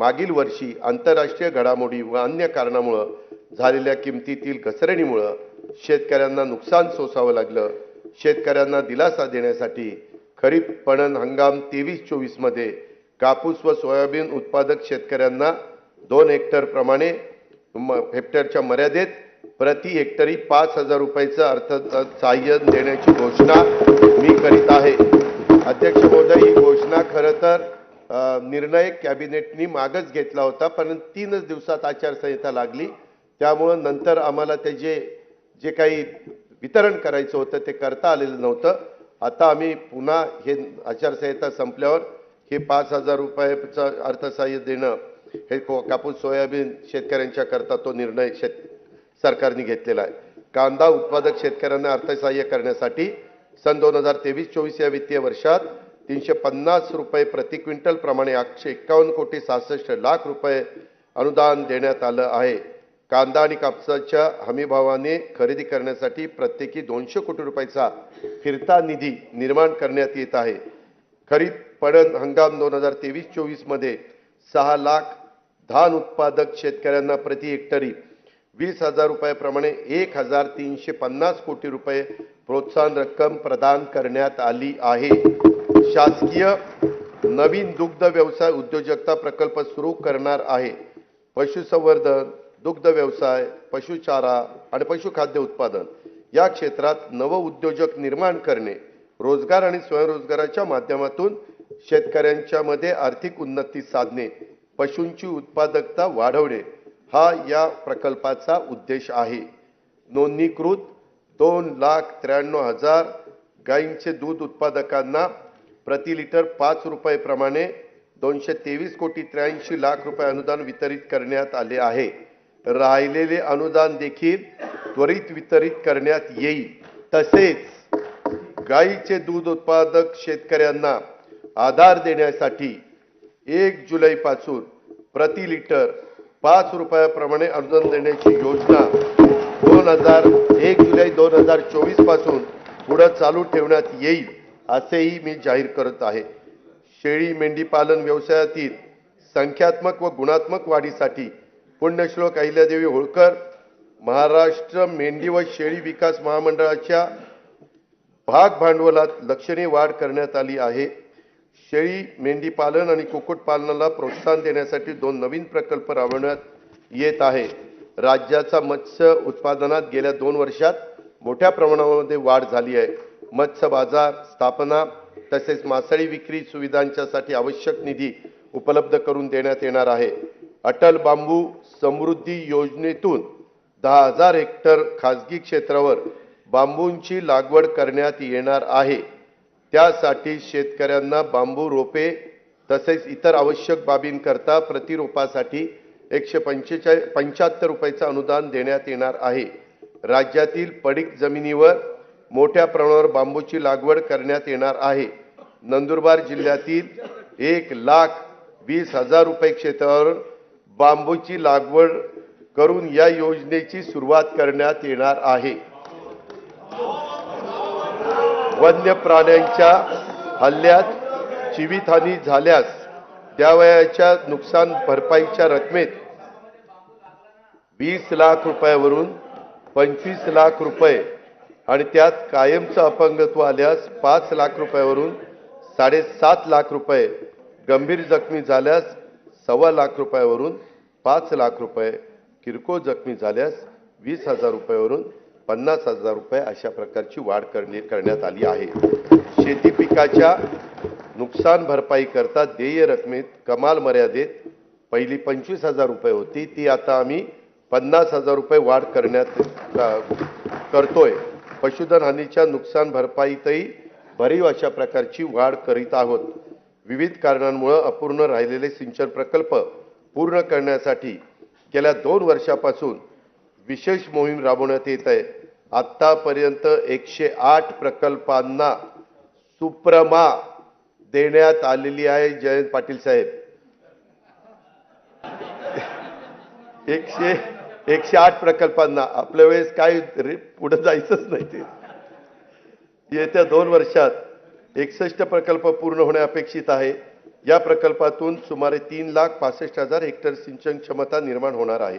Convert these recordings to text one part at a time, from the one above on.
मागील वर्षी आंतरराष्ट्रीय घडामोडी व अन्य कारणामुळं झालेल्या किमतीतील घसरणीमुळं शेतकऱ्यांना नुकसान सोसावं लागलं. शेतकऱ्यांना दिलासा देण्यासाठी खरीप पणन हंगाम तेवीस चोवीसमध्ये कापूस व सोयाबीन उत्पादक शेतकऱ्यांना दोन हेक्टरप्रमाणे म- हेक्टरच्या मर्यादेत प्रति हेक्टरी पाच हजार रुपयाचं अर्थ सहाय्य देण्याची घोषणा मी करीत आहे. अध्यक्ष महोदय ही घोषणा खरं तर निर्णय कॅबिनेटनी मागच घेतला होता पण तीनच दिवसात आचारसंहिता लागली. त्यामुळं नंतर आम्हाला ते जे जे काही वितरण करायचं होतं ते करता आलेलं नव्हतं. आता आम्ही पुन्हा हे आचारसंहिता संपल्यावर हे पाच हजार रुपयाचं अर्थसहाय्य देणं हे कापूस सोयाबीन शेतकऱ्यांच्या करता तो निर्णय शेत सरकारने घेतलेला आहे. कांदा उत्पादक शेतकऱ्यांना अर्थसहाय्य करण्यासाठी सन दोन हजार तेवीस चोवीस या वित्तीय वर्षात तीनशे पन्नास रुपये प्रति क्विंटल प्रमाणे एकशे एक्कावन्न कोटी सहासष्ट लाख रुपये अनुदान देण्यात आलं आहे. कांदा आणि कापसाच्या हमीभावाने खरेदी करण्यासाठी प्रत्येकी दोनशे कोटी रुपयाचा फिरता निधी निर्माण करण्यात येत आहे. खरीप पडण हंगाम दोन हजार तेवीस चोवीसमध्ये सहा लाख धान उत्पादक शेतकऱ्यांना प्रति हेक्टरी वीस हजार रुपयाप्रमाणे एक हजार तीनशे पन्नास कोटी रुपये प्रोत्साहन रक्कम प्रदान करण्यात आली आहे. शासकीय नवीन दुग्ध व्यवसाय उद्योजकता प्रकल्प सुरू करणार आहे. पशुसंवर्धन दुग्ध व्यवसाय पशुचारा आणि पशुखाद्य उत्पादन या क्षेत्रात नव उद्योजक निर्माण करणे रोजगार आणि स्वयंरोजगाराच्या माध्यमातून शेतकऱ्यांच्या मध्ये आर्थिक उन्नती साधणे पशूंची उत्पादकता वाढवणे हा या प्रकल्पाचा उद्देश आहे. नोंदणीकृत दोन लाख त्र्याण्णव हजार गायींचे दूध उत्पादकांना प्रति लिटर पाच रुपयेप्रमाणे दोनशे तेवीस कोटी त्र्याऐंशी लाख रुपये अनुदान वितरित करण्यात आले आहे. राहिलेले अनुदान देखील त्वरित वितरित करण्यात येईल. तसेच गायीचे दूध उत्पादक शेतकऱ्यांना आधार देण्यासाठी एक जुलैपासून प्रति लिटर पाच रुपयाप्रमाणे अनुदान देण्याची योजना दोन हजार एक जुलै दोन हजार चोवीसपासून पुढे चालू ठेवण्यात येईल. असेही मी जाहीर करत आहे. शेळी मेंढी पालन व्यवसायातील संख्यात्मक व गुणात्मक वाढीसाठी पुण्यश्लोक अहिल्यादेवी होळकर महाराष्ट्र मेंढी व शेळी विकास महामंडळाच्या भाग भांडवलात लक्षणीय वाढ करण्यात आली आहे. शेळी मेंढी पालन आणि कुक्कुटपालनाला प्रोत्साहन देण्यासाठी दोन नवीन प्रकल्प राबवण्यात येत आहे. राज्याचा मत्स्य उत्पादनात गेल्या दोन वर्षात मोठ्या प्रमाणामध्ये वाढ झाली आहे. मत्स्य बाजार स्थापना तसेच मासळी विक्री सुविधांच्यासाठी आवश्यक निधी उपलब्ध करून देण्यात येणार आहे. अटल बांबू समृद्धी योजनेतून दहा हजार हेक्टर खाजगी क्षेत्रावर बांबूंची लागवड करण्यात येणार आहे. त्यासाठी शेतकऱ्यांना बांबू रोपे तसेच इतर आवश्यक बाबींकरता प्रतिरोपासाठी एकशे पंचेचाळीस पंच्याहत्तर रुपयाचं अनुदान देण्यात येणार आहे. राज्यातील पडीक जमिनीवर मोठ्या प्रमाणावर बांबूची लागवड करण्यात येणार आहे. नंदुरबार जिल्ह्यातील एक लाख वीस हजार रुपये क्षेत्रावर बांबूची लागवड करून या योजनेची सुरुवात करण्यात येणार आहे. वन्य प्राण्यांच्या हल्ल्यात जीवितहानी झाल्यास द्यावयाच्या नुकसान भरपाईच्या रकमेत वीस लाख रुपयावरून पंचवीस लाख रुपये आणि त्यात कायमचं अपंगत्व आल्यास पाच लाख रुपयावरून साडेसात लाख रुपये गंभीर जखमी झाल्यास सव्वा लाख रुपयावरून पाच लाख रुपये किरकोळ जखमी झाल्यास वीस हजार रुपयावरून पन्नास हजार रुपये अशा प्रकारची वाढ करणे करण्यात आली आहे. शेती पिकाच्या नुकसान भरपाई करता देय रकमेत कमाल मर्यादेत पहिली पंचवीस हजार रुपये होती ती आता आम्ही पन्नास हजार रुपये वाढ करण्यात क- करतोय. पशुधन हानीच्या नुकसान भरपाईतही भरीव अशा प्रकारची वाढ करीत आहोत. विविध कारणांमुळे अपूर्ण राहिलेले सिंचन प्रकल्प पूर्ण करण्यासाठी गेल्या दोन वर्षापासून विशेष मोहीम राबवण्यात येत आहे. आत्तापर्यंत एकशे आठ प्रकल्पांना सुप्रमा देण्यात आलेली आहे जयंत पाटील साहेब. एकशे एकशे आठ प्रकल्पांना आपल्या वेळेस काय रे पुढे जायचंच नाही ते. येत्या दोन वर्षात एकसष्ट प्रकल्प पूर्ण होणे अपेक्षित आहे. या प्रकल्पातून सुमारे तीन लाख पासष्ट हजार हेक्टर सिंचन क्षमता निर्माण होणार आहे.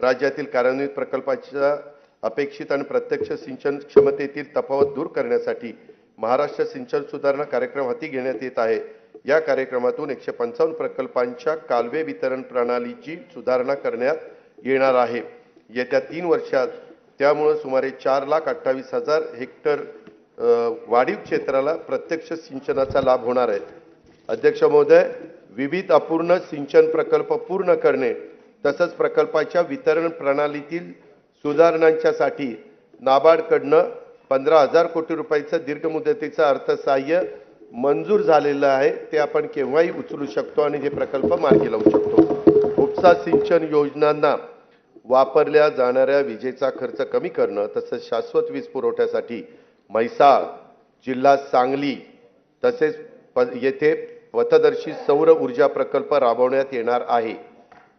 राज्यातील कार्यान्वित प्रकल्पाच्या अपेक्षित आणि प्रत्यक्ष सिंचन क्षमतेतील तफावत दूर करण्यासाठी महाराष्ट्र सिंचन सुधारणा कार्यक्रम हाती घेण्यात येत आहे. या कार्यक्रमातून एकशे पंचावन्न प्रकल्पांच्या कालवे वितरण प्रणालीची सुधारणा करण्यात येणार आहे. येत्या तीन वर्षात त्यामुळं सुमारे चार लाख अठ्ठावीस हजार हेक्टर वाढीव क्षेत्राला प्रत्यक्ष सिंचनाचा लाभ होणार आहे. अध्यक्ष महोदय विविध अपूर्ण सिंचन प्रकल्प पूर्ण करणे तसंच प्रकल्पाच्या वितरण प्रणालीतील सुधारणांच्यासाठी नाबार्डकडनं पंधरा हजार कोटी रुपयाचं दीर्घ मुदतीचं अर्थसहाय्य मंजूर झालेलं आहे. ते आपण केव्हाही उचलू शकतो आणि हे प्रकल्प मार्गी लावू शकतो. उपसा सिंचन योजनांना वापरल्या जाणाऱ्या विजेचा खर्च कमी करणं तसंच शाश्वत वीज पुरवठ्यासाठी म्हैसाळ जिल्हा सांगली तसेच प येथे पथदर्शी सौर ऊर्जा प्रकल्प राबवण्यात येणार आहे.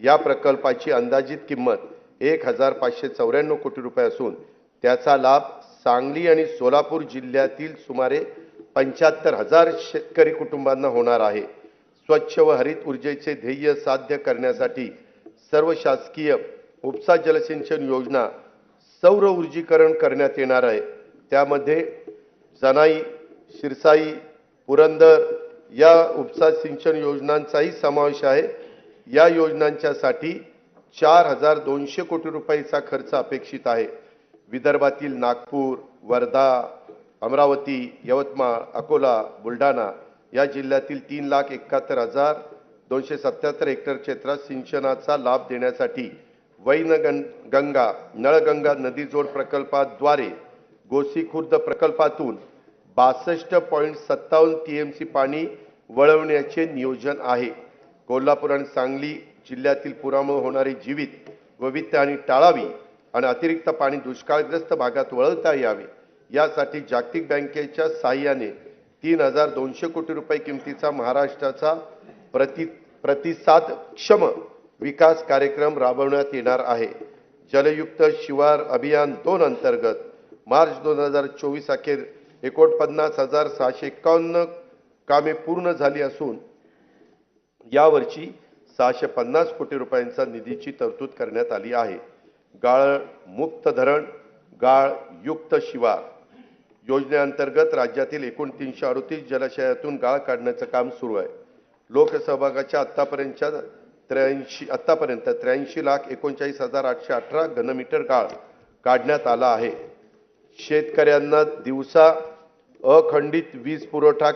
या प्रकल्पाची अंदाजित किंमत एक हजार पाचशे चौऱ्याण्णव कोटी रुपये असून त्याचा लाभ सांगली आणि सोलापूर जिल्ह्यातील सुमारे पंच्याहत्तर हजार शेतकरी कुटुंबांना होणार आहे. स्वच्छ व हरित ऊर्जेचे ध्येय साध्य करण्यासाठी सर्व शासकीय उपसा जलसिंचन योजना सौर ऊर्जीकरण करण्यात येणार आहे. त्यामध्ये जनाई शिरसाई पुरंदर या उपसा सिंचन योजनांचाही समावेश आहे. या योजनांच्यासाठी चार हजार दोनशे कोटी रुपयाचा खर्च अपेक्षित आहे. विदर्भातील नागपूर वर्धा अमरावती यवतमाळ अकोला बुलढाणा या जिल्ह्यातील तीन लाख एकाहत्तर हजार दोनशे सत्याहत्तर हेक्टर क्षेत्रात सिंचनाचा लाभ देण्यासाठी वैनगं गंगा नळगंगा नदीजोड प्रकल्पाद्वारे गोसी खुर्द प्रकल्पातून बासष्ट पॉईंट सत्तावन्न टी एम सी पाणी वळवण्याचे नियोजन आहे. कोल्हापूर आणि सांगली जिल्ह्यातील पुरामुळे होणारी जीवित वैविध्य टाळावी आणि अतिरिक्त पाणी दुष्काळग्रस्त भागात वळवता यावे. यासाठी जागतिक बँकेच्या साहाय्याने तीन हजार दोनशे कोटी रुपये किमतीचा महाराष्ट्राचा प्रति प्रतिसादक्षम विकास कार्यक्रम राबवण्यात येणार आहे. जलयुक्त शिवार अभियान दोन अंतर्गत मार्च दोन हजार चोवीस अखेर एकोणपन्नास हजार सहाशे एकावन्न कामे पूर्ण झाली असून यावर्षी सहाशे पन्नास कोटी रुपयांचा निधीची तरतूद करण्यात आली आहे. गाळ मुक्त धरण गाळ युक्त शिवार योजनेअंतर्गत राज्यातील एकूण तीनशे अडतीस जलाशयातून गाळ काढण्याचं काम सुरू आहे. लोकसहभागाच्या आत्तापर्यंतच्या त्र्याऐंशी आत्तापर्यंत त्र्याऐंशी लाख एकोणचाळीस हजार आठशे अठरा घनमीटर गाळ काढण्यात आला आहे. शेतकऱ्यांना दिवसा अखंडित वीज पुरवठा